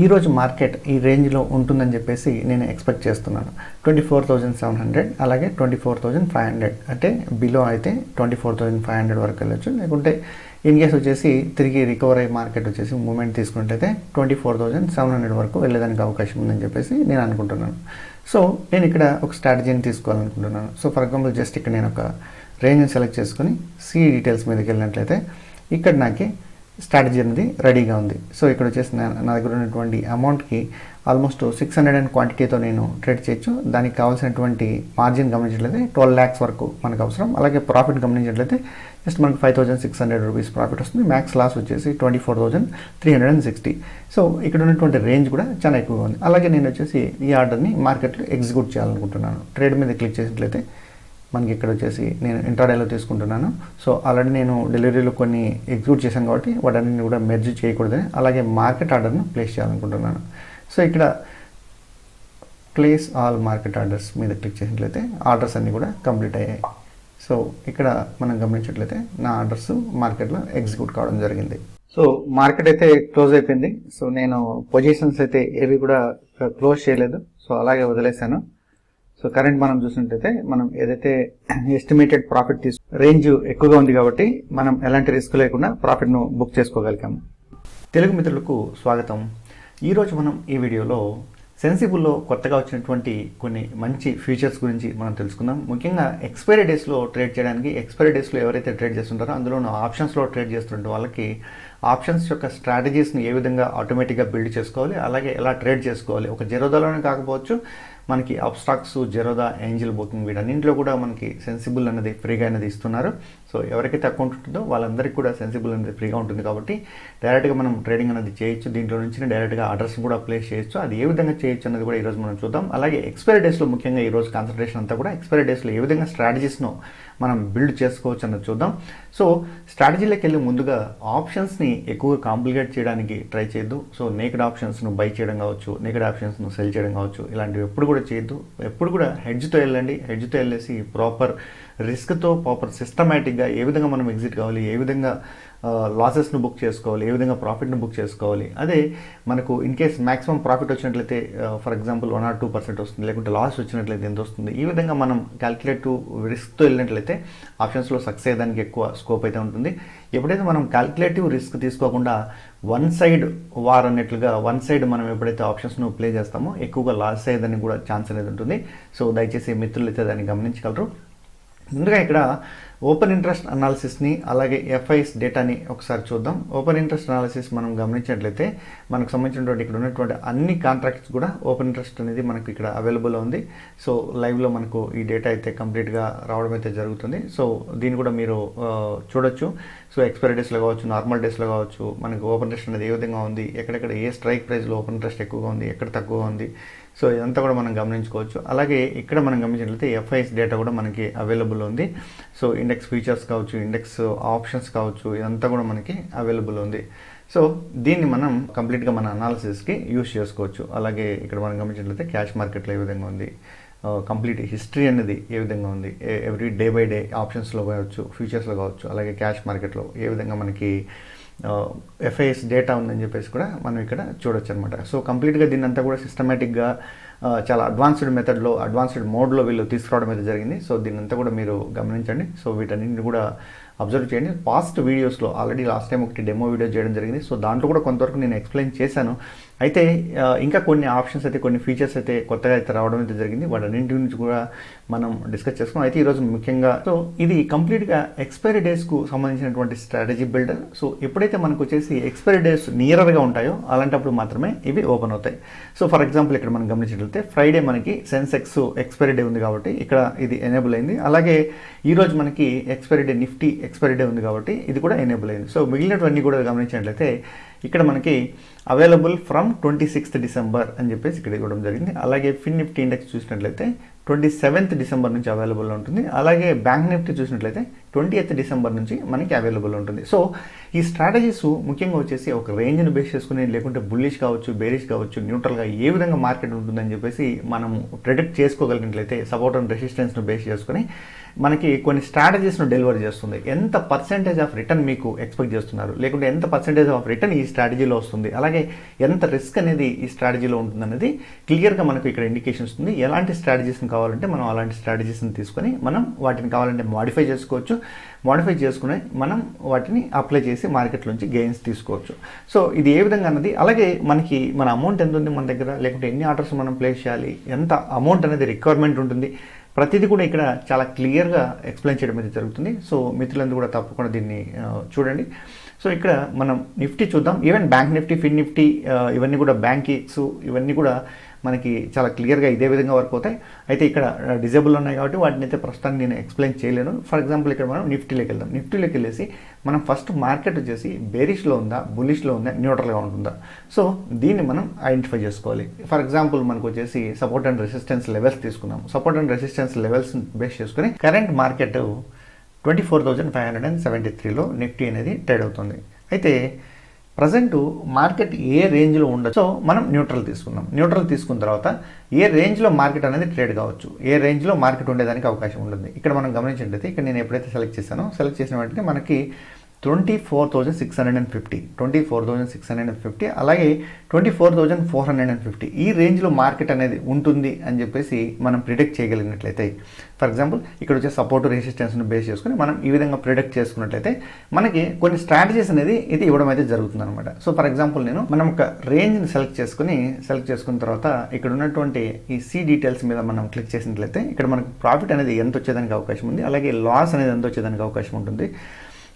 ఈరోజు మార్కెట్ ఈ రేంజ్లో ఉంటుందని చెప్పేసి నేను ఎక్స్పెక్ట్ చేస్తున్నాను. Twenty four thousand seven hundred అలాగే twenty four thousand five hundred. అంటే బిలో అయితే twenty four thousand five hundred వరకు వెళ్ళొచ్చు. లేకుంటే ఇన్ కేస్ వచ్చేసి తిరిగి రికవర్ అయ్యే మార్కెట్ వచ్చేసి మూమెంట్ తీసుకున్నట్లయితే twenty four thousand seven hundred వరకు వెళ్ళేదానికి అవకాశం ఉందని చెప్పేసి నేను అనుకుంటున్నాను. సో నేను ఇక్కడ ఒక స్ట్రాటజీని తీసుకోవాలనుకుంటున్నాను. సో ఫర్ ఎగ్జాంపుల్ జస్ట్ ఇక్కడ నేను ఒక రేంజ్ని సెలెక్ట్ చేసుకుని సి డీటెయిల్స్ మీదకి వెళ్ళినట్లయితే ఇక్కడ నాకు స్ట్రాటజీ అనేది రెడీగా ఉంది. సో ఇక్కడ వచ్చేసి నా నా దగ్గర ఉన్నటువంటి అమౌంట్కి ఆల్మోస్ట్ సిక్స్ హండ్రెడ్ అండ్ క్వాంటిటీతో నేను ట్రేడ్ చేయొచ్చు. దానికి కావాల్సినటువంటి మార్జిన్ గమనించట్లయితే ట్వెల్వ్ ల్యాక్స్ వరకు మనకు అవసరం. అలాగే ప్రాఫిట్ గమనించినట్లయితే జస్ట్ మనకు five thousand six hundred rupees profit వస్తుంది. మ్యాక్స్ లాస్ వచ్చేసి twenty four thousand three hundred and sixty. So ఇక్కడ ఉన్నటువంటి రేంజ్ కూడా చాలా ఎక్కువగా ఉంది. అలాగే నేను వచ్చేసి ఈ ఆర్డర్ని మార్కెట్లో ఎగ్జిక్యూట్ చేయాలనుకుంటున్నాను. ట్రేడ్ మీద క్లిక్ చేసినట్లయితే మనకి ఇక్కడ వచ్చేసి నేను ఇంట్రాడేలో తీసుకుంటున్నాను. సో ఆల్రెడీ నేను డెలివరీలో కొన్ని ఎగ్జిక్యూట్ చేశాను కాబట్టి వాటన్నిటిని కూడా మెర్జ్ చేయకూడదని అలాగే మార్కెట్ ఆర్డర్ను ప్లేస్ చేయాలనుకుంటున్నాను. సో ఇక్కడ ప్లేస్ ఆల్ మార్కెట్ ఆర్డర్స్ మీద క్లిక్ చేసినట్లయితే ఆర్డర్స్ అన్నీ కూడా కంప్లీట్ అయ్యాయి. సో ఇక్కడ మనం గమనించినట్లయితే నా ఆర్డర్స్ మార్కెట్లో ఎగ్జిక్యూట్ కావడం జరిగింది. సో మార్కెట్ అయితే క్లోజ్ అయిపోయింది. సో నేను పొజిషన్స్ అయితే ఏవి కూడా క్లోజ్ చేయలేదు. సో అలాగే వదిలేశాను. సో కరెంట్ మనం చూసినట్టయితే మనం ఏదైతే ఎస్టిమేటెడ్ ప్రాఫిట్ తీసు రేంజ్ ఎక్కువగా ఉంది కాబట్టి మనం ఎలాంటి రిస్క్ లేకుండా ప్రాఫిట్ను బుక్ చేసుకోగలిగాము తెలుగు మిత్రులకు స్వాగతం. ఈరోజు మనం ఈ వీడియోలో సెన్సిబుల్లో కొత్తగా వచ్చినటువంటి కొన్ని మంచి ఫీచర్స్ గురించి మనం తెలుసుకుందాం. ముఖ్యంగా ఎక్స్పైరీ డేస్లో ట్రేడ్ చేయడానికి ఎక్స్పైరీ డేస్లో ఎవరైతే ట్రేడ్ చేస్తుంటారో అందులో ఆప్షన్స్లో ట్రేడ్ చేస్తుంటే వాళ్ళకి ఆప్షన్స్ యొక్క స్ట్రాటజీస్ని ఏ విధంగా ఆటోమేటిక్గా బిల్డ్ చేసుకోవాలి అలాగే ఎలా ట్రేడ్ చేసుకోవాలి ఒక జెరోదాలోనే కాకపోవచ్చు మనకి అబ్స్టాక్స్ జెరోదా ఏంజిల్ బుకింగ్ వీటన్నింటిలో కూడా మనకి సెన్సిబుల్ అనేది ఫ్రీగా అనేది ఇస్తున్నారు. సో ఎవరికైతే అకౌంట్ ఉంటుందో వాళ్ళందరికీ కూడా సెన్సిబుల్ అనేది ఫ్రీగా ఉంటుంది కాబట్టి డైరెక్ట్గా మనం ట్రేడింగ్ అనేది చేయొచ్చు. దీంట్లో నుంచి డైరెక్ట్గా ఆర్డర్స్ కూడా ప్లేస్ చేయొచ్చు. అది ఏ విధంగా చేయొచ్చు అనేది కూడా ఈరోజు మనం చూద్దాం. అలాగే ఎక్స్పైరీ డేస్లో ముఖ్యంగా ఈరోజు కాన్సన్ట్రేషన్ అంతా కూడా ఎక్స్పైరీ డేస్లో ఏ విధంగా స్ట్రాటజీస్ను మనం బిల్డ్ చేసుకోవచ్చు అన్నది చూద్దాం. సో స్ట్రాటజీలోకి వెళ్ళి ముందుగా ఆప్షన్స్ని ఎక్కువగా కాంప్లికేట్ చేయడానికి ట్రై చేయొద్దు. సో నేకెడ్ ఆప్షన్స్ను బై చేయడం కావచ్చు నేకెడ్ ఆప్షన్స్ను సెల్ చేయడం కావచ్చు ఇలాంటివి ఎప్పుడు కూడా చేయొద్దు. ఎప్పుడు కూడా హెడ్జ్తో వెళ్ళండి. హెడ్జ్తో వెళ్ళేసి ప్రాపర్ రిస్క్తో ప్రాపర్ సిస్టమేటిక్గా ఏ విధంగా మనం ఎగ్జిట్ కావాలి ఏ విధంగా లాసెస్ను బుక్ చేసుకోవాలి ఏ విధంగా ప్రాఫిట్ను బుక్ చేసుకోవాలి. అదే మనకు ఇన్ కేస్ మ్యాక్సిమం ప్రాఫిట్ వచ్చినట్లయితే for example one or two percent వస్తుంది లేకుంటే లాస్ వచ్చినట్లయితే ఎంత వస్తుంది. ఈ విధంగా మనం క్యాల్కులేటివ్ రిస్క్తో వెళ్ళినట్లయితే ఆప్షన్స్లో సక్సెస్ అయ్యేదానికి ఎక్కువ స్కోప్ అయితే ఉంటుంది. ఎప్పుడైతే మనం క్యాల్కులేటివ్ రిస్క్ తీసుకోకుండా వన్ సైడ్ వార్ అన్నట్లుగా వన్ సైడ్ మనం ఎప్పుడైతే ఆప్షన్స్ను ప్లే చేస్తామో ఎక్కువగా లాస్ అయ్యేదానికి కూడా ఛాన్స్ అనేది ఉంటుంది. సో దయచేసి మిత్రులు అయితే దాన్ని గమనించగలరు. ముందుగా ఇక్కడ ఓపెన్ ఇంట్రెస్ట్ అనాలిసిస్ని అలాగే ఎఫ్ఐఎస్ డేటాని ఒకసారి చూద్దాం. ఓపెన్ ఇంట్రెస్ట్ అనాలిసిస్ మనం గమనించినట్లయితే మనకు సంబంధించినటువంటి ఇక్కడ ఉన్నటువంటి అన్ని కాంట్రాక్ట్స్ కూడా ఓపెన్ ఇంట్రెస్ట్ అనేది మనకు ఇక్కడ అవైలబుల్ ఉంది. సో లైవ్లో మనకు ఈ డేటా అయితే కంప్లీట్గా రావడం అయితే జరుగుతుంది. సో దీన్ని కూడా మీరు చూడొచ్చు. సో ఎక్స్పైరీ డేస్లో కావచ్చు నార్మల్ డేస్లో కావచ్చు మనకు ఓపెన్ ఇంట్రెస్ట్ అనేది ఏ విధంగా ఉంది ఎక్కడెక్కడ ఏ స్ట్రైక్ ప్రైస్లో ఓపెన్ ఇంట్రెస్ట్ ఎక్కువగా ఉంది ఎక్కడ తక్కువగా ఉంది సో ఇదంతా కూడా మనం గమనించుకోవచ్చు. అలాగే ఇక్కడ మనం గమనించినట్లయితే ఎఫ్ఐఎస్ డేటా కూడా మనకి అవైలబుల్ ఉంది. సో ఇండెక్స్ ఫీచర్స్ కావచ్చు ఇండెక్స్ ఆప్షన్స్ కావచ్చు ఇదంతా కూడా మనకి అవైలబుల్ ఉంది. సో దీన్ని మనం కంప్లీట్గా మన అనాలిసిస్కి యూస్ చేసుకోవచ్చు. అలాగే ఇక్కడ మనం గమనించినట్లయితే క్యాష్ మార్కెట్లో ఏ విధంగా ఉంది? కంప్లీట్ హిస్టరీ అనేది ఏ విధంగా ఉంది? ఎవ్రీ డే బై డే ఆప్షన్స్లో కావచ్చు ఫ్యూచర్స్లో కావచ్చు అలాగే క్యాష్ మార్కెట్లో ఏ విధంగా మనకి ఎఫ్ఐఎస్ డేటా ఉందని చెప్పేసి కూడా మనం ఇక్కడ చూడొచ్చు అనమాట సో కంప్లీట్గా దీన్ని అంతా కూడా సిస్టమేటిక్గా చాలా అడ్వాన్స్డ్ మెథడ్లో అడ్వాన్స్డ్ మోడ్లో వీళ్ళు తీసుకురావడం అయితే జరిగింది. సో దీన్ని అంతా కూడా మీరు గమనించండి. సో వీటన్నింటిని కూడా అబ్జర్వ్ చేయండి. పాస్ట్ వీడియోస్లో ఆల్రెడీ లాస్ట్ టైం ఒకటి డెమో వీడియో చేయడం జరిగింది. సో దాంట్లో కూడా కొంతవరకు నేను ఎక్స్ప్లెయిన్ చేశాను. అయితే ఇంకా కొన్ని ఆప్షన్స్ అయితే కొన్ని ఫీచర్స్ అయితే కొత్తగా అయితే రావడం అయితే జరిగింది. వాటన్నింటి గురించి కూడా మనం డిస్కస్ చేసుకున్నాం. అయితే ఈరోజు ముఖ్యంగా సో ఇది కంప్లీట్గా ఎక్స్పైరీ డేస్కు సంబంధించినటువంటి స్ట్రాటజీ బిల్డర్ సో ఎప్పుడైతే మనకు వచ్చేసి ఎక్స్పైరీ డేస్ నియర్గా ఉంటాయో అలాంటప్పుడు మాత్రమే ఇవి ఓపెన్ అవుతాయి. సో ఫర్ ఎగ్జాంపుల్ ఇక్కడ మనం గమనించినట్లయితే ఫ్రైడే మనకి సెన్సెక్స్ ఎక్స్పైరీ డే ఉంది కాబట్టి ఇక్కడ ఇది ఎనేబుల్ అయింది. అలాగే ఈరోజు మనకి expiry day Nifty expiry day ఉంది కాబట్టి ఇది కూడా ఎనేబుల్ అయింది. సో మిగిలినవన్నీ కూడా గమనించినట్లయితే ఇక్కడ మనకి available from twenty sixth December అని చెప్పేసి ఇక్కడ ఇవ్వడం జరిగింది. అలాగే ఫిన్ నిఫ్టీ ఇండెక్స్ చూసినట్లయితే ట్వంటీ సెవెంత్ డిసెంబర్ నుంచి అవైలబుల్ ఉంటుంది. అలాగే బ్యాంక్ నిఫ్టీ చూసినట్లయితే ట్వంటీ ఎయిత్ డిసెంబర్ నుంచి మనకి అవైలబుల్ ఉంటుంది. సో ఈ స్ట్రాటజీస్ ముఖ్యంగా వచ్చేసి ఒక రేంజ్ని బేస్ చేసుకుని లేకుంటే బుల్లిష్ కావచ్చు బేరిష్ కావచ్చు న్యూట్రల్గా ఏ విధంగా మార్కెట్ ఉంటుందని చెప్పేసి మనం ప్రిడిక్ట్ చేసుకోగలిగినట్లయితే సపోర్ట్ అండ్ రెసిస్టెన్స్ను బేస్ చేసుకుని మనకి కొన్ని స్ట్రాటజీస్ను డెలివర్ చేస్తుంది. ఎంత పర్సెంటేజ్ ఆఫ్ రిటర్న్ మీకు ఎక్స్పెక్ట్ చేస్తున్నారు? లేకుంటే ఎంత పర్సెంటేజ్ ఆఫ్ రిటర్న్ ఈ స్ట్రాటజీలో వస్తుంది? అలాగే ఎంత రిస్క్ అనేది ఈ స్ట్రాటజీలో ఉంటుందనేది క్లియర్గా మనకు ఇక్కడ ఇండికేషన్ వస్తుంది ఎలాంటి స్ట్రాటజీస్ని కావాలంటే మనం అలాంటి స్ట్రాటజీస్ని తీసుకొని మనం వాటిని కావాలంటే మాడిఫై చేసుకోవచ్చు. మాడిఫై చేసుకుని మనం వాటిని అప్లై చేసి మార్కెట్లోంచి గెయిన్స్ తీసుకోవచ్చు. సో ఇది ఏ విధంగా అన్నది అలాగే మనకి మన అమౌంట్ ఎంత ఉంది మన దగ్గర లేకుంటే ఎన్ని ఆర్డర్స్ మనం ప్లేస్ చేయాలి ఎంత అమౌంట్ అనేది రిక్వైర్మెంట్ ఉంటుంది ప్రతిదీ కూడా ఇక్కడ చాలా క్లియర్గా ఎక్స్ప్లెయిన్ చేయడం అయితే జరుగుతుంది. సో మిత్రులందరూ కూడా తప్పకుండా దీన్ని చూడండి. సో ఇక్కడ మనం నిఫ్టీ చూద్దాం. Even bank Nifty fin Nifty ఇవన్నీ కూడా బ్యాంకింగ్స్ ఇవన్నీ కూడా మనకి చాలా క్లియర్గా ఇదే విధంగా వర్క్ అవుతాయి. అయితే ఇక్కడ డిజేబుల్ ఉన్నాయి కాబట్టి వాటిని అయితే ప్రస్తుతానికి నేను ఎక్స్ప్లెయిన్ చేయలేను. ఫర్ ఎగ్జాంపుల్ ఇక్కడ మనం నిఫ్టీలోకి వెళ్దాం. నిఫ్టీలోకి వెళ్ళేసి మనం ఫస్ట్ మార్కెట్ వచ్చేసి బేరిష్లో ఉందా బులిష్లో ఉందా న్యూట్రల్గా ఉంటుందా? సో దీన్ని మనం ఐడెంటిఫై చేసుకోవాలి. ఫర్ ఎగ్జాంపుల్ మనకు వచ్చేసి సపోర్ట్ అండ్ రెసిస్టెన్స్ లెవెల్స్ తీసుకున్నాం support and resistance levels base చేసుకుని current market twenty four thousand five hundred and seventy త్రీలో నిఫ్టీ అనేది ట్రేడ్ అవుతుంది. అయితే ప్రజెంట్ మార్కెట్ ఏ రేంజ్లో ఉండొచ్చో మనం న్యూట్రల్ తీసుకున్నాం. న్యూట్రల్ తీసుకున్న తర్వాత ఏ రేంజ్లో మార్కెట్ అనేది ట్రేడ్ కావచ్చు ఏ రేంజ్లో మార్కెట్ ఉండేదానికి అవకాశం ఉంటుంది. ఇక్కడ మనం గమనించినట్లయితే ఇక్కడ నేను ఎప్పుడైతే సెలెక్ట్ చేశానో సెలెక్ట్ చేసిన వెంటనే మనకి twenty four thousand six hundred and fifty twenty four thousand six hundred and fifty అలాగే twenty four thousand four hundred and fifty ఈ రేంజ్లో మార్కెట్ అనేది ఉంటుంది అని చెప్పేసి మనం ప్రిడిక్ట్ చేయగలిగినట్లయితే ఫర్ ఎగ్జాంపుల్ ఇక్కడ వచ్చే సపోర్ట్ రెసిస్టెన్స్ను బేస్ చేసుకుని మనం ఈ విధంగా ప్రిడిక్ట్ చేసుకున్నట్లయితే మనకి కొన్ని స్ట్రాటజీస్ అనేది ఇది ఇవ్వడం అయితే జరుగుతుంది అనమాట సో ఫర్ ఎగ్జాంపుల్ నేను మనం ఒక రేంజ్ని సెలెక్ట్ చేసుకుని సెలెక్ట్ చేసుకున్న తర్వాత ఇక్కడ ఉన్నటువంటి ఈ సి డీటెయిల్స్ మీద మనం క్లిక్ చేసినట్లయితే ఇక్కడ మనకు ప్రాఫిట్ అనేది ఎంత వచ్చేదానికి అవకాశం ఉంది అలాగే లాస్ అనేది ఎంత వచ్చేదానికి అవకాశం ఉంటుంది.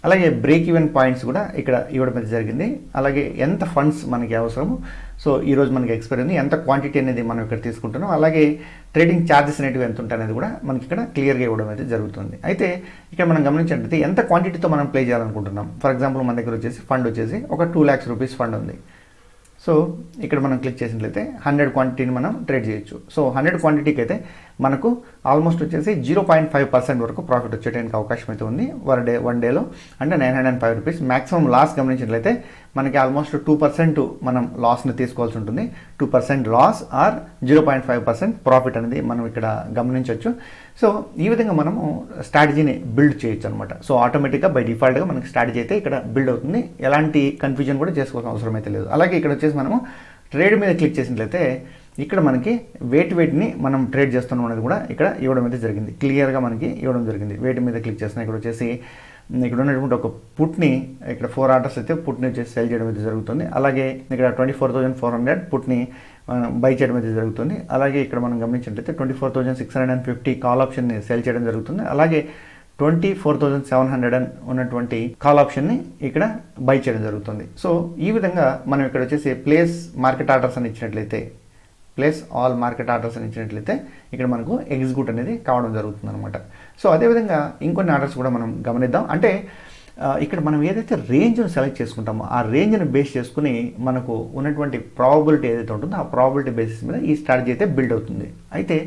అలాగే బ్రేక్ ఈవెన్ పాయింట్స్ కూడా ఇక్కడ ఇవ్వడం అయితే జరిగింది. అలాగే ఎంత ఫండ్స్ మనకి అవసరము సో ఈరోజు మనకి ఎక్స్పైర్ ఉంది ఎంత క్వాంటిటీ అనేది మనం ఇక్కడ తీసుకుంటున్నాం అలాగే ట్రేడింగ్ ఛార్జెస్ అనేటివి ఎంత ఉంటాయనేది కూడా మనకి ఇక్కడ క్లియర్గా ఇవ్వడం అయితే జరుగుతుంది. అయితే ఇక్కడ మనం గమనించినట్లయితే ఎంత క్వాంటిటీతో మనం ప్లే చేయాలనుకుంటున్నాం? ఫర్ ఎగ్జాంపుల్ మన దగ్గర వచ్చేసి ఫండ్ వచ్చేసి ఒక టూ ల్యాక్స్ రూపీస్ ఫండ్ ఉంది. సో ఇక్కడ మనం క్లిక్ చేసినట్లయితే హండ్రెడ్ క్వాంటిటీని మనం ట్రేడ్ చేయొచ్చు. సో హండ్రెడ్ క్వాంటిటీకి అయితే మనకు ఆల్మోస్ట్ వచ్చేసి జీరో పాయింట్ ఫైవ్ పర్సెంట్ వరకు ప్రాఫిట్ వచ్చేటానికి అవకాశం అయితే ఉంది. వన్ డే వన్ డేలో అంటే nine hundred and five rupees maximum loss గమనించినట్లయితే మనకి ఆల్మోస్ట్ టూ పర్సెంట్ మనం లాస్ని తీసుకోవాల్సి ఉంటుంది. Two percent loss or zero point five percent profit అనేది మనం ఇక్కడ గమనించవచ్చు. సో ఈ విధంగా మనము స్ట్రాటజీని బిల్డ్ చేయొచ్చు అనమాట సో ఆటోమేటిక్గా బై డిఫాల్ట్గా మనకి స్ట్రాటజీ అయితే ఇక్కడ బిల్డ్ అవుతుంది. ఎలాంటి కన్ఫ్యూజన్ కూడా చేసుకోవాల్సిన అవసరం అయితే లేదు. అలాగే ఇక్కడ వచ్చేసి మనము ట్రేడ్ మీద క్లిక్ చేసినట్లయితే ఇక్కడ మనకి వెయిట్ వెయిట్ని మనం ట్రేడ్ చేస్తున్నాం అనేది కూడా ఇక్కడ ఇవ్వడం అయితే జరిగింది. క్లియర్గా మనకి ఇవ్వడం జరిగింది. వెయిట్ మీద క్లిక్ చేస్తున్నా ఇక్కడ వచ్చేసి ఇక్కడ ఉన్నటువంటి ఒక పుట్ని ఇక్కడ ఫోర్ ఆర్డర్స్ అయితే పుట్ని వచ్చేసి సెల్ చేయడం అయితే జరుగుతుంది. అలాగే ఇక్కడ twenty four thousand four hundred పుట్ని buy చేయడం అయితే జరుగుతుంది. అలాగే ఇక్కడ మనం గమనించినట్లయితే twenty four thousand six hundred and fifty call ఆప్షన్ని సెల్ చేయడం జరుగుతుంది. అలాగే twenty four thousand seven hundred and ఉన్నటువంటి కాల్ ఆప్షన్ని ఇక్కడ బై చేయడం జరుగుతుంది. సో ఈ విధంగా మనం ఇక్కడ వచ్చేసి ప్లేస్ మార్కెట్ ఆర్డర్స్ అని ఇచ్చినట్లయితే ప్లస్ ఆల్ మార్కెట్ ఆర్డర్స్ అని ఇచ్చినట్లయితే ఇక్కడ మనకు ఎగ్జిక్యూట్ అనేది కావడం జరుగుతుంది అనమాట సో అదేవిధంగా ఇంకొన్ని ఆర్డర్స్ కూడా మనం గమనిద్దాం. అంటే ఇక్కడ మనం ఏదైతే రేంజ్ను సెలెక్ట్ చేసుకుంటామో ఆ రేంజ్ని బేస్ చేసుకుని మనకు ఉన్నటువంటి ప్రాబిలిటీ ఏదైతే ఉంటుందో ఆ ప్రాబిలిటీ బేసిస్ మీద ఈ స్ట్రాటజీ అయితే బిల్డ్ అవుతుంది. అయితే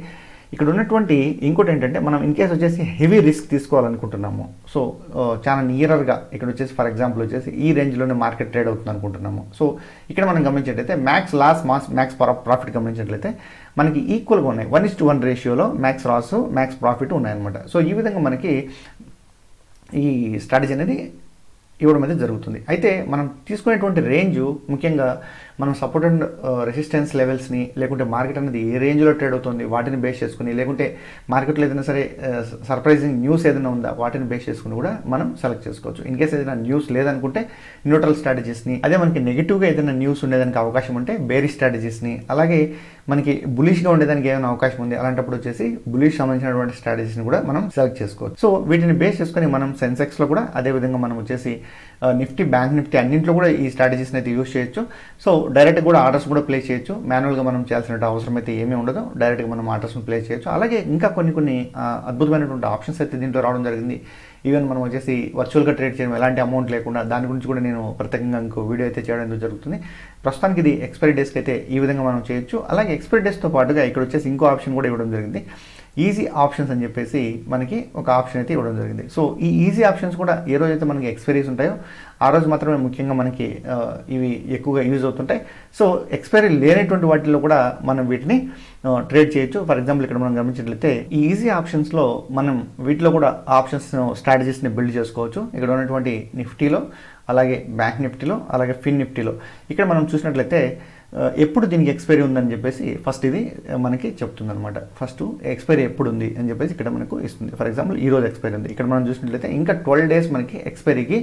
ఇక్కడ ఉన్నటువంటి ఇంకోటి ఏంటంటే మనం ఇన్ కేస్ వచ్చేసి హెవీ రిస్క్ తీసుకోవాలనుకుంటున్నాము. సో uh, చాలా నియరర్గా ఇక్కడ వచ్చేసి ఫర్ ఎగ్జాంపుల్ వచ్చేసి ఈ రేంజ్లోనే మార్కెట్ ట్రేడ్ అవుతుంది అనుకుంటున్నాము. సో ఇక్కడ మనం గమనించినట్లయితే max loss mass max profit గమనించినట్లయితే మనకి ఈక్వల్గా ఉన్నాయి. వన్ ఇస్ టు వన్ రేషియోలో మ్యాక్స్ లాస్ మ్యాక్స్ ప్రాఫిట్ ఉన్నాయన్నమాట. సో ఈ విధంగా మనకి ఈ స్ట్రాటజీ అనేది ఇవ్వడం అనేది జరుగుతుంది. అయితే మనం తీసుకునేటువంటి రేంజ్ ముఖ్యంగా మనం సపోర్ట్ అండ్ రెసిస్టెన్స్ లెవెల్స్ని లేకుంటే మార్కెట్ అనేది ఏ రేంజ్లో ట్రేడ్ అవుతుంది వాటిని బేస్ చేసుకుని లేకుంటే మార్కెట్లో ఏదైనా సరే సర్ప్రైజింగ్ న్యూస్ ఏదైనా ఉందా వాటిని బేస్ చేసుకుని కూడా మనం సెలెక్ట్ చేసుకోవచ్చు. ఇన్ కేస్ ఏదైనా న్యూస్ లేదనుకుంటే న్యూట్రల్ స్ట్రాటజీస్ని అదే మనకి నెగిటివ్గా ఏదైనా న్యూస్ ఉండేదానికి అవకాశం ఉంటే బేరీ స్ట్రాటజీస్ని అలాగే మనకి బులిష్గా ఉండేదానికి ఏమైనా అవకాశం ఉంది అలాంటప్పుడు వచ్చేసి బులిష్ సంబంధించినటువంటి స్ట్రాటజీస్ని కూడా మనం సెలెక్ట్ చేసుకోవచ్చు. సో వీటిని బేస్ చేసుకొని మనం సెన్సెక్స్లో కూడా అదే విధంగా మనం వచ్చేసి నిఫ్టీ బ్యాంక్ నిఫ్టీ అన్నింటిలో కూడా ఈ స్ట్రాటజీస్ని అయితే యూస్ చేయొచ్చు. సో డైరెక్ట్గా కూడా ఆర్డర్స్ కూడా ప్లే చేయొచ్చు. మాన్యువల్గా మనం చేయాల్సిన అవసరం అయితే ఏమీ ఉండదు. డైరెక్ట్గా మనం ఆర్డర్స్ని ప్లే చేయొచ్చు. అలాగే ఇంకా కొన్ని కొన్ని అద్భుతమైనటువంటి ఆప్షన్స్ అయితే దీంట్లో రావడం జరిగింది. ఈవెన్ మనం వచ్చేసి వర్చువల్గా ట్రేడ్ చేయడం ఎలాంటి అమౌంట్ లేకుండా దాని గురించి కూడా నేను ప్రత్యేకంగా ఇంకో వీడియో అయితే చేయడం జరుగుతుంది. ప్రస్తుతానికి ఇది ఎక్స్పైరీ డేస్కి అయితే ఈ విధంగా మనం చేయొచ్చు. అలాగే ఎక్స్పైరీ డేస్తో పాటుగా ఇక్కడ వచ్చేసి ఇంకో ఆప్షన్ కూడా ఇవ్వడం జరిగింది. ఈజీ ఆప్షన్స్ అని చెప్పేసి మనకి ఒక ఆప్షన్ అయితే ఇవ్వడం జరిగింది. సో ఈ ఈజీ ఆప్షన్స్ కూడా ఏ రోజైతే మనకి ఎక్స్పైరీస్ ఉంటాయో ఆ రోజు మాత్రమే ముఖ్యంగా మనకి ఇవి ఎక్కువగా యూజ్ అవుతుంటాయి. సో ఎక్స్పైరీ లేనటువంటి వాటిల్లో కూడా మనం వీటిని ట్రేడ్ చేయొచ్చు. ఫర్ ఎగ్జాంపుల్ ఇక్కడ మనం గమనించినట్లయితే ఈ ఈజీ ఆప్షన్స్లో మనం వీటిలో కూడా ఆప్షన్స్ స్ట్రాటజీస్ని బిల్డ్ చేసుకోవచ్చు. ఇక్కడ ఉన్నటువంటి నిఫ్టీలో అలాగే బ్యాంక్ నిఫ్టీలో అలాగే ఫిన్ నిఫ్టీలో. ఇక్కడ మనం చూసినట్లయితే ఎప్పుడు దీనికి ఎక్స్పైరీ ఉందని చెప్పేసి ఫస్ట్ ఇది మనకి చెప్తుంది అనమాట ఫస్ట్ ఎక్స్పైరీ ఎప్పుడు ఉంది అని చెప్పేసి ఇక్కడ మనకు ఇస్తుంది. ఫర్ ఎగ్జాంపుల్ ఈ రోజు ఎక్స్పైరీ ఉంది. ఇక్కడ మనం చూసినట్లయితే ఇంకా ట్వెల్వ్ డేస్ మనకి ఎక్స్పైరీకి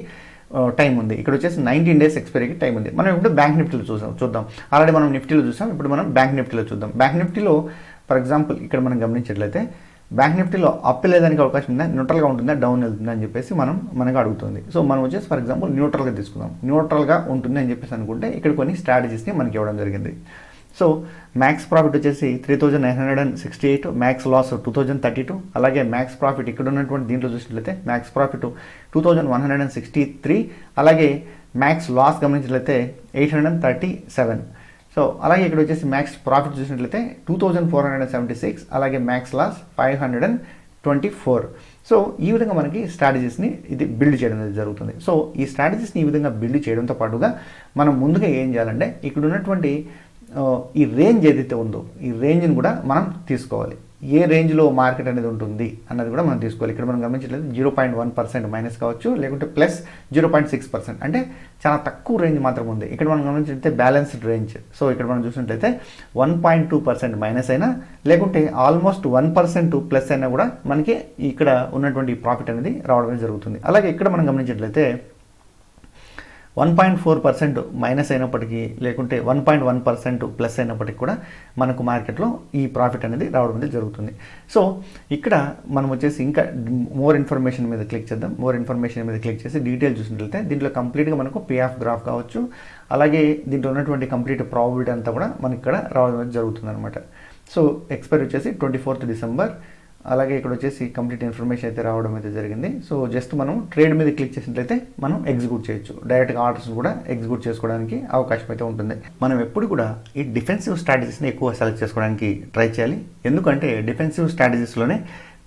టైం ఉంది. ఇక్కడ వచ్చేసి నైన్టీన్ డేస్ ఎక్స్పైరీకి టైం ఉంది. మనం ఇప్పుడు బ్యాంక్ నిఫ్టీలో చూసాం చూద్దాం. ఆల్రెడీ మనం నిఫ్టీలో చూసాం ఇప్పుడు మనం బ్యాంక్ నిఫ్టీలో చూద్దాం. బ్యాంక్ నిఫ్టీలో ఫర్ ఎగ్జాంపుల్ ఇక్కడ మనం గమనించినట్లయితే బ్యాంక్ నిఫ్టీలో అప్ లేదానికి అవకాశం ఉందా? న్యూట్రల్గా ఉంటుందా? డౌన్ వెళ్తుందా అని చెప్పేసి మనం మనకు అడుగుతుంది. సో మనం వచ్చేసి ఫర్ ఎగ్జాంపుల్ న్యూట్రల్గా తీసుకుందాం. న్యూట్రల్గా ఉంటుంది అని చెప్పేసి అనుకుంటే ఇక్కడ కొన్ని స్ట్రాటజీస్ని మనకి ఇవ్వడం జరిగింది. సో మ్యాక్స్ ప్రాఫిట్ వచ్చేసి three thousand nine hundred and sixty eight max loss two thousand thirty two అలాగే మ్యాక్స్ ప్రాఫిట్ ఇక్కడ ఉన్నటువంటి దీంట్లో చూసినట్లయితే max profit two thousand one hundred and sixty three అలాగే మ్యాక్స్ లాస్ గమనించినట్లయితే eight hundred and thirty seven so అలాగే ఇక్కడ వచ్చేసి మ్యాక్స్ ప్రాఫిట్ చూసినట్లయితే two thousand four hundred and seventy six అలాగే max loss five hundred and twenty four so ఈ విధంగా మనకి స్ట్రాటజీస్ని ఇది బిల్డ్ చేయడం అనేది జరుగుతుంది. సో ఈ స్ట్రాటజీస్ని ఈ విధంగా బిల్డ్ చేయడంతో పాటుగా మనం ముందుగా ఏం చేయాలంటే ఇక్కడ ఉన్నటువంటి ఈ రేంజ్ ఏదైతే ఉందో ఈ రేంజ్ని కూడా మనం తీసుకోవాలి. ఏ రేంజ్లో మార్కెట్ అనేది ఉంటుంది అన్నది కూడా మనం తీసుకోవాలి. ఇక్కడ మనం గమనించలేదు zero point one percent minus కావచ్చు లేకుంటే plus zero point six percent. అంటే చాలా తక్కువ రేంజ్ మాత్రం ఉంది. ఇక్కడ మనం గమనించినట్లయితే బ్యాలెన్స్డ్ రేంజ్. సో ఇక్కడ మనం చూసినట్లయితే one point two percent minus అయినా లేకుంటే ఆల్మోస్ట్ వన్ పర్సెంట్ ప్లస్ అయినా కూడా మనకి ఇక్కడ ఉన్నటువంటి ప్రాఫిట్ అనేది రావడం జరుగుతుంది. అలాగే ఇక్కడ మనం గమనించినట్లయితే one point four percent minus అయినప్పటికీ లేకుంటే one point one percent plus అయినప్పటికీ కూడా మనకు మార్కెట్లో ఈ ప్రాఫిట్ అనేది రావడం అనేది జరుగుతుంది. సో ఇక్కడ మనం వచ్చేసి ఇంకా మోర్ ఇన్ఫర్మేషన్ మీద క్లిక్ చేద్దాం. మోర్ ఇన్ఫర్మేషన్ మీద క్లిక్ చేసి డీటెయిల్ చూసినట్లయితే దీంట్లో కంప్లీట్గా మనకు పే ఆఫ్ గ్రాఫ్ కావచ్చు అలాగే దీంట్లో ఉన్నటువంటి కంప్లీట్ ప్రాబిలిటీ అంతా కూడా మనకి ఇక్కడ రావడం అనేది జరుగుతుంది అనమాట సో ఎక్స్పైర్ వచ్చేసి ట్వంటీ ఫోర్త్ డిసెంబర్ అలాగే ఇక్కడ వచ్చేసి కంప్లీట్ ఇన్ఫర్మేషన్ అయితే రావడం అయితే జరిగింది. సో జస్ట్ మనం ట్రేడ్ మీద క్లిక్ చేసినట్లయితే మనం ఎగ్జిక్యూట్ చేయొచ్చు. డైరెక్ట్గా ఆర్డర్స్ కూడా ఎగ్జిక్యూట్ చేసుకోవడానికి అవకాశం అయితే ఉంటుంది. మనం ఎప్పుడు కూడా ఈ డిఫెన్సివ్ స్ట్రాటజీస్ని ఎక్కువ సెలెక్ట్ చేసుకోవడానికి ట్రై చేయాలి. ఎందుకంటే డిఫెన్సివ్ స్ట్రాటజీస్లోనే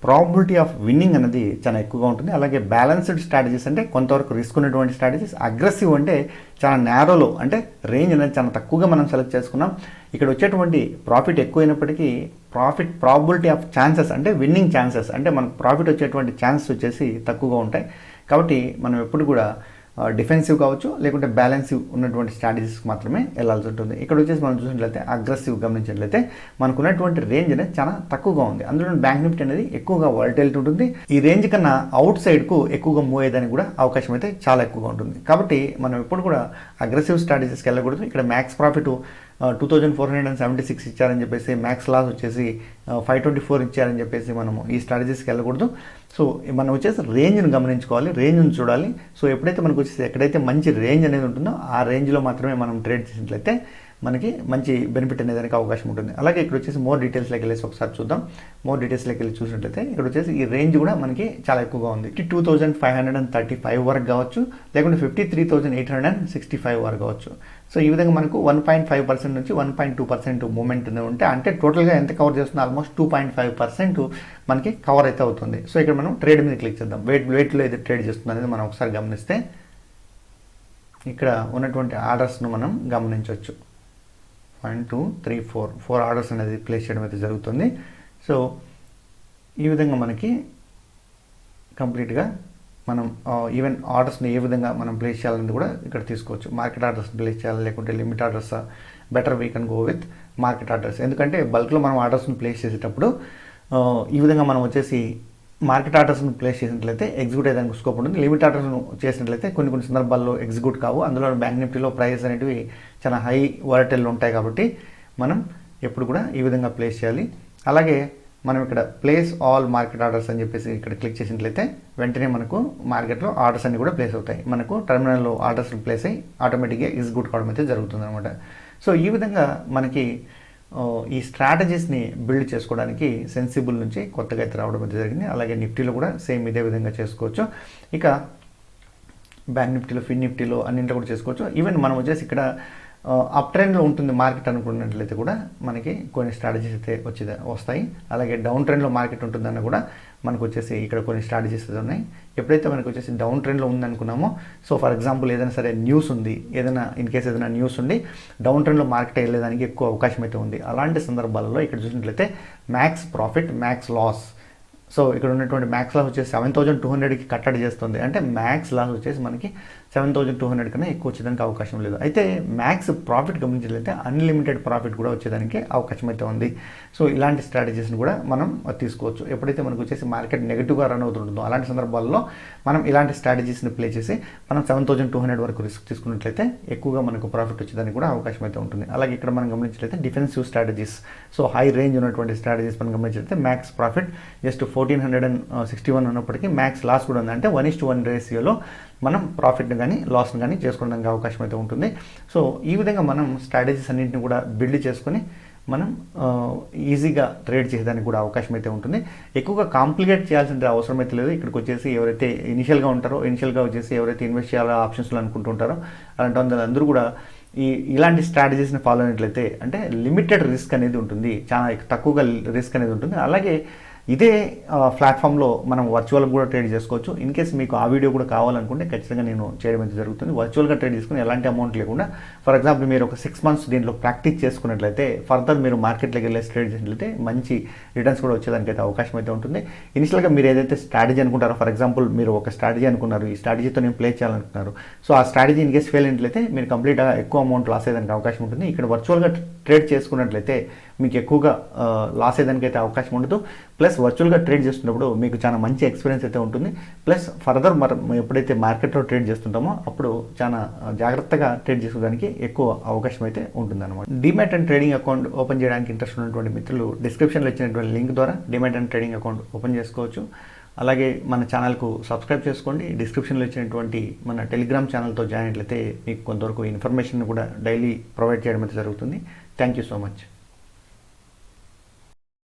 ప్రాబిలిటీ ఆఫ్ విన్నింగ్ అనేది చాలా ఎక్కువగా ఉంటుంది. అలాగే బ్యాలెన్స్డ్ స్ట్రాటజీస్ అంటే కొంతవరకు రిస్క్ ఉన్నటువంటి స్ట్రాటజీస్ అగ్రెసివ్ అంటే చాలా నేరోలో అంటే రేంజ్ అనేది చాలా తక్కువగా మనం సెలెక్ట్ చేసుకున్నాం. ఇక్కడ వచ్చేటువంటి ప్రాఫిట్ ఎక్కువైనప్పటికీ ప్రాఫిట్ ప్రాబిలిటీ ఆఫ్ ఛాన్సెస్ అంటే విన్నింగ్ ఛాన్సెస్ అంటే మనకు ప్రాఫిట్ వచ్చేటువంటి ఛాన్సెస్ వచ్చేసి తక్కువగా ఉంటాయి. కాబట్టి మనం ఎప్పుడు కూడా డిఫెన్సివ్ కావచ్చు లేకుంటే బ్యాలెన్సివ్ ఉన్నటువంటి స్ట్రాటజీస్కి మాత్రమే వెళ్ళాల్సి ఉంటుంది. ఇక్కడ వచ్చేసి మనం చూసినట్లయితే అగ్రెసివ్ గమనించినట్లయితే మనకు ఉన్నటువంటి రేంజ్ అనేది చాలా తక్కువగా ఉంది. అందులో బ్యాంక్ నిఫ్టీ అనేది ఎక్కువగా వాలిటిలిటీ ఉంటుంది. ఈ రేంజ్ కన్నా అవుట్ సైడ్కు ఎక్కువగా మూవ్ అయ్యేదానికి కూడా అవకాశం అయితే చాలా ఎక్కువగా ఉంటుంది. కాబట్టి మనం ఎప్పుడు కూడా అగ్రెసివ్ స్ట్రాటజీస్కి వెళ్ళకూడదు. ఇక్కడ max profit two thousand four hundred and seventy six ఇచ్చారని చెప్పేసి మ్యాక్స్ లాస్ వచ్చేసి ఫైవ్ ట్వంటీ ఫోర్ ఇచ్చారని చెప్పేసి మనము ఈ స్ట్రాటజీస్కి వెళ్ళకూడదు. సో మనం వచ్చేసి రేంజ్ని గమనించుకోవాలి రేంజ్ని చూడాలి. సో ఎప్పుడైతే మనకు వచ్చేసి ఎక్కడైతే మంచి రేంజ్ అనేది ఉంటుందో ఆ రేంజ్లో మాత్రమే మనం ట్రేడ్ చేసినట్లయితే మనకి మంచి బెనిఫిట్ అనేదానికి అవకాశం ఉంటుంది. అలాగే ఇక్కడ వచ్చేసి మోర్ డీటెయిల్స్లోకి వెళ్ళేసి ఒకసారి చూద్దాం. మోర్ డీటెయిల్స్లోకి వెళ్ళి చూసినట్లయితే ఇక్కడ వచ్చేసి ఈ రేంజ్ కూడా మనకి చాలా ఎక్కువగా ఉంది. Fifty two thousand five hundred and thirty five వరకు కావచ్చు లేకుంటే fifty three thousand eight hundred and sixty five వరకు కావచ్చు. సో ఈ విధంగా మనకు వన్ పాయింట్ ఫైవ్ పర్సెంట్ నుంచి one point two percent moment ఉంటే అంటే టోటల్గా ఎంత కవర్ చేస్తుంది almost two point five percent మనకి కవర్ అయితే అవుతుంది. సో ఇక్కడ మనం ట్రేడ్ మీద క్లిక్ చేద్దాం. వెయిట్ వెయిట్లో ఏది ట్రేడ్ చేస్తుంది అనేది మనం ఒకసారి గమనిస్తే ఇక్కడ ఉన్నటువంటి ఆర్డర్స్ను మనం గమనించవచ్చు. One two three four four orders అనేది ప్లేస్ చేయడం అయితే జరుగుతుంది. సో ఈ విధంగా మనకి కంప్లీట్గా మనం uh, ఈవెన్ ఆర్డర్స్ని ఏ విధంగా మనం ప్లేస్ చేయాలని కూడా ఇక్కడ తీసుకోవచ్చు. మార్కెట్ ఆర్డర్స్ ప్లేస్ చేయాలి లేకుంటే limit orders better we can go with market orders ఎందుకంటే బల్క్లో మనం ఆర్డర్స్ని ప్లేస్ చేసేటప్పుడు uh, ఈ విధంగా మనం వచ్చేసి మార్కెట్ ఆర్డర్స్ను ప్లేస్ చేసినట్లయితే ఎగ్జిక్యూట్ అయ్యేదానికి స్కోప్ ఉంటుంది. లిమిట్ ఆర్డర్స్ను చేసినట్లయితే కొన్ని కొన్ని సందర్భాల్లో ఎగ్జిక్యూట్ కావు. అందులో బ్యాంక్ నిఫ్టీలో ప్రైస్ అనేటివి చాలా హై వాలటైల్ ఉంటాయి కాబట్టి మనం ఎప్పుడు కూడా ఈ విధంగా ప్లేస్ చేయాలి. అలాగే మనం ఇక్కడ ప్లేస్ ఆల్ మార్కెట్ ఆర్డర్స్ అని చెప్పేసి ఇక్కడ క్లిక్ చేసినట్లయితే వెంటనే మనకు మార్కెట్లో ఆర్డర్స్ అన్ని కూడా ప్లేస్ అవుతాయి. మనకు టర్మినల్లో ఆర్డర్స్ ప్లేస్ అయ్యి ఆటోమేటిక్గా ఎగ్జిక్యూట్ కావడం అయితే జరుగుతుంది అనమాట సో ఈ విధంగా మనకి ఈ స్ట్రాటజీస్ని బిల్డ్ చేసుకోవడానికి సెన్సిబుల్ నుంచి కొత్తగా అయితే రావడం అయితే జరిగింది. అలాగే నిఫ్టీలో కూడా సేమ్ ఇదే విధంగా చేసుకోవచ్చు. ఇక బ్యాంక్ నిఫ్టీలో ఫిన్ నిఫ్టీలో అన్నింటిలో కూడా చేసుకోవచ్చు. ఈవెన్ మనం వచ్చేసి ఇక్కడ అప్ ట్రెండ్లో ఉంటుంది మార్కెట్ అనుకున్నట్లయితే కూడా మనకి కొన్ని స్ట్రాటజీస్ అయితే వచ్చి వస్తాయి. అలాగే డౌన్ ట్రెండ్లో మార్కెట్ ఉంటుందన్న కూడా మనకు వచ్చేసి ఇక్కడ కొన్ని స్ట్రాటజీస్ ఉన్నాయి. ఎప్పుడైతే మనకు వచ్చేసి డౌన్ ట్రెండ్లో ఉందనుకున్నామో సో ఫర్ ఎగ్జాంపుల్ ఏదైనా సరే న్యూస్ ఉంది ఏదైనా ఇన్ కేస్ ఏదైనా న్యూస్ ఉండి డౌన్ ట్రెండ్లో మార్కెట్ వెళ్ళేదానికి ఎక్కువ అవకాశం అయితే ఉంది. అలాంటి సందర్భాలలో ఇక్కడ చూసినట్లయితే max profit max loss so ఇక్కడ ఉన్నటువంటి మ్యాక్స్ లాస్ వచ్చేసి సెవెన్ థౌజండ్ టూ హండ్రెడ్కి కట్టడి చేస్తుంది. అంటే మ్యాక్స్ లాస్ వచ్చేసి మనకి సెవెన్ థౌజండ్ టూ హండ్రెడ్ కన్నా ఎక్కువ వచ్చేదానికి అవకాశం లేదు. అయితే మ్యాక్స్ ప్రాఫిట్ గమనించినట్లయితే అన్లిమిటెడ్ ప్రాఫిట్ కూడా వచ్చేదానికి అవకాశం అయితే ఉంది. సో ఇలాంటి స్ట్రాటజీస్ని కూడా మనం తీసుకోవచ్చు. ఎప్పుడైతే మనకు వచ్చేసి మార్కెట్ నెగిటివ్గా రన్ అవుతుంటుందో అలాంటి సందర్భాల్లో మనం ఇలాంటి స్ట్రాటజీస్ని ప్లే చేసి మనం సెవెన్ థౌజండ్ టూ హండ్రెడ్ వరకు రిస్క్ తీసుకున్నట్లయితే ఎక్కువగా మనకు ప్రాఫిట్ వచ్చేదానికి కూడా అవకాశం అయితే ఉంటుంది. అలాగే ఇక్కడ మనం గమనించినట్లయితే defensive strategies so high range ఉన్నటువంటి స్ట్రాటజీస్ మనం గమనించినట్లయితే max profit just fourteen hundred and sixty one ఉన్నప్పటికీ మ్యాక్స్ లాస్ కూడా ఉంది అంటే వన్ ఇస్ టు వన్ రేషియోలో మనం ప్రాఫిట్ని కానీ లాస్ని కానీ చేసుకోవడానికి అవకాశం అయితే ఉంటుంది. సో ఈ విధంగా మనం స్ట్రాటజీస్ అన్నింటిని కూడా బిల్డ్ చేసుకొని మనం ఈజీగా ట్రేడ్ చేసేదానికి కూడా అవకాశం అయితే ఉంటుంది. ఎక్కువగా కాంప్లికేట్ చేయాల్సిన అవసరం అయితే లేదు. ఇక్కడికి వచ్చేసి ఎవరైతే ఇనిషియల్గా ఉంటారో ఇనిషియల్గా వచ్చేసి ఎవరైతే ఇన్వెస్ట్ చేయాలో ఆప్షన్స్లో అనుకుంటుంటారో అలాంటి వాళ్ళందరూ కూడా ఈ ఇలాంటి స్ట్రాటజీస్ని ఫాలో అయినట్లయితే అంటే లిమిటెడ్ రిస్క్ అనేది ఉంటుంది. చాలా తక్కువగా రిస్క్ అనేది ఉంటుంది. అలాగే ఇదే ప్లాట్ఫామ్లో మనం వర్చువల్ కూడా ట్రేడ్ చేసుకోవచ్చు. ఇన్ కేస్ మీకు ఆ వీడియో కూడా కావాలనుకుంటే ఖచ్చితంగా నేను చేయడం అయితే జరుగుతుంది. వర్చువల్గా ట్రేడ్ చేసుకుని ఎలాంటి అమౌంట్ లేకుండా ఫర్ ఎగ్జాంపుల్ మీరు ఒక సిక్స్ మంత్స్ దీంట్లో ప్రాక్టీస్ చేసుకున్నట్లయితే ఫర్దర్ మీరు మార్కెట్లోకి వెళ్ళి ట్రేడ్ చేసినట్లయితే మంచి రిటర్న్స్ కూడా వచ్చేదానికి అయితే అవకాశం అయితే ఉంటుంది. ఇనిషియల్గా మీరు ఏదైతే స్ట్రాటజీ అనుకుంటారో ఫర్ ఎగ్జాంపుల్ మీరు ఒక స్ట్రాటజీ అనుకున్నారు ఈ స్ట్రాటజీతో నేను ప్లే చేయాలనుకున్నారు. సో ఆ స్ట్రాటజీ ఇన్ కేస్ ఫెయిల్ అయినట్లయితే మీరు కంప్లీట్గా ఎక్కువ అమౌంట్ లాస్ అయ్యేదానికి అవకాశం ఉంటుంది. ఇక్కడ వర్చువల్గా ట్రేడ్ చేసుకున్నట్లయితే మీకు ఎక్కువగా లాస్ అయ్యేదానికి అయితే అవకాశం ఉండదు. ప్లస్ వర్చువల్గా ట్రేడ్ చేస్తున్నప్పుడు మీకు చాలా మంచి ఎక్స్పీరియన్స్ అయితే ఉంటుంది. ప్లస్ ఫర్దర్ మనం ఎప్పుడైతే మార్కెట్లో ట్రేడ్ చేస్తుంటామో అప్పుడు చాలా జాగ్రత్తగా ట్రేడ్ చేసుకోవడానికి ఎక్కువ అవకాశం అయితే ఉంటుందన్నమాట. Demat and trading account open చేయడానికి ఇంట్రెస్ట్ ఉన్నటువంటి మిత్రులు డిస్క్రిప్షన్లో ఇచ్చినటువంటి లింక్ ద్వారా demat and trading account open చేసుకోవచ్చు. అలాగే మన ఛానల్కు సబ్స్క్రైబ్ చేసుకోండి. డిస్క్రిప్షన్లో ఇచ్చినటువంటి మన టెలిగ్రామ్ ఛానల్తో జాయిన్ అయినట్లయితే మీకు కొంతవరకు ఇన్ఫర్మేషన్ కూడా డైలీ ప్రొవైడ్ చేయడం అయితే జరుగుతుంది. Thank you so much